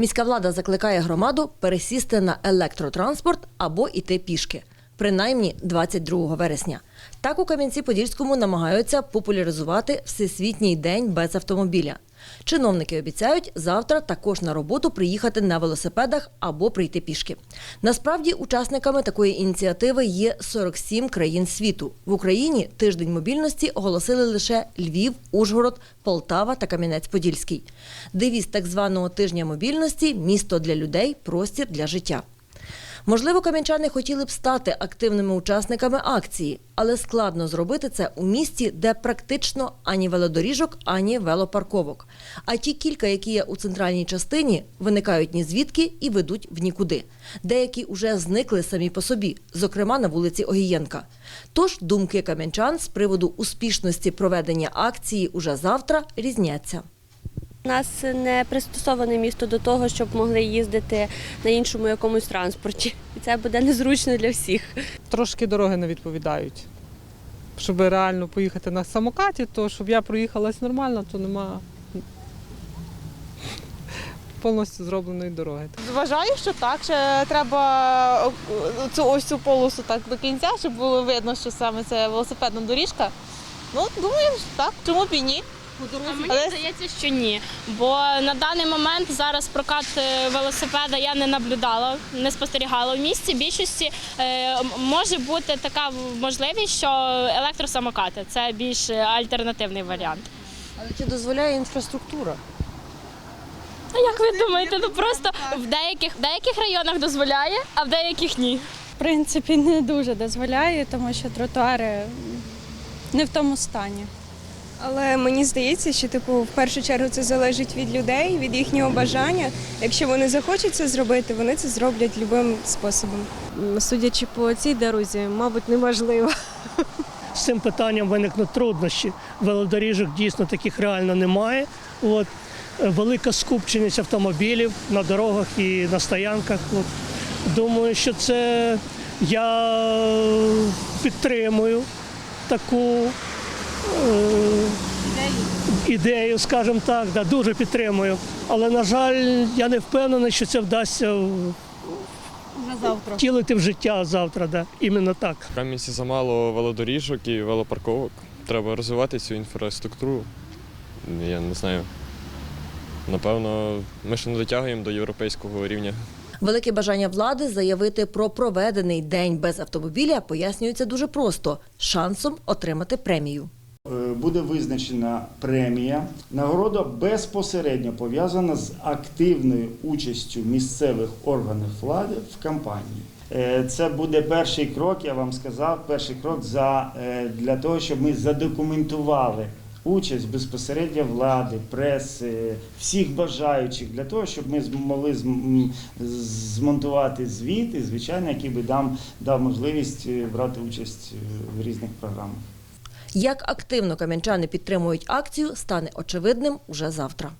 Міська влада закликає громаду пересісти на електротранспорт або йти пішки. Принаймні 22 вересня. Так у Кам'янці-Подільському намагаються популяризувати Всесвітній день без автомобіля. Чиновники обіцяють завтра також на роботу приїхати на велосипедах або прийти пішки. Насправді, учасниками такої ініціативи є 47 країн світу. В Україні тиждень мобільності оголосили лише Львів, Ужгород, Полтава та Кам'янець-Подільський. Девіз так званого тижня мобільності місто для людей, простір для життя. Можливо, кам'янчани хотіли б стати активними учасниками акції, але складно зробити це у місті, де практично ані велодоріжок, ані велопарковок. А ті кілька, які є у центральній частині, виникають ні звідки і ведуть в нікуди. Деякі уже зникли самі по собі, зокрема на вулиці Огієнка. Тож думки кам'янчан з приводу успішності проведення акції уже завтра різняться. У нас не пристосоване місто до того, щоб могли їздити на іншому якомусь транспорті. І це буде незручно для всіх. Трошки дороги не відповідають. Щоб реально поїхати на самокаті, то щоб я проїхалась нормально, то нема повністю зробленої дороги. Вважаю, що так. Ще треба цю ось цю полосу так до кінця, щоб було видно, що саме це велосипедна доріжка. Ну, думаю, так, чому б і ні. А мені Але- здається, що ні. Бо на даний момент зараз прокат е, велосипеда я не наблюдала, не спостерігала в місті. Більшості е, може бути така можливість, що електросамокати це більш альтернативний варіант. Але чи дозволяє інфраструктура? А як ви думаєте, ну просто в деяких в деяких районах дозволяє, а в деяких ні. В принципі, не дуже дозволяє, тому що тротуари не в тому стані. Але мені здається, що типу в першу чергу це залежить від людей, від їхнього бажання. Якщо вони захочуть це зробити, вони це зроблять любим способом. Судячи по цій дорозі, мабуть, неможливо. з цим питанням виникнуть труднощі. Велодоріжок дійсно таких реально немає. От. Е, Велика скупченість автомобілів на дорогах і на стоянках. От. Думаю, що це я підтримую таку е, ідею, скажімо так, да, дуже підтримую. Але, на жаль, я не впевнений, що це вдасться в- втілити в життя завтра. Да. Іменно так. В Кам'янці замало велодоріжок і велопарковок. Треба розвивати цю інфраструктуру. Я не знаю. Напевно, ми ще не дотягуємо до європейського рівня. Велике бажання влади заявити про проведений день без автомобіля пояснюється дуже просто шансом отримати премію. Е, буде визначена премія. Нагорода безпосередньо пов'язана з активною участю місцевих органів влади в кампанії. Е, Це буде перший крок, я вам сказав, перший крок за, е, для того, щоб ми задокументували участь безпосередньо влади, преси, всіх бажаючих, для того, щоб ми змогли змонтувати звіт, і, звичайно, який би дам, дав можливість брати участь в різних програмах. Як активно кам'янчани підтримують акцію, стане очевидним уже завтра.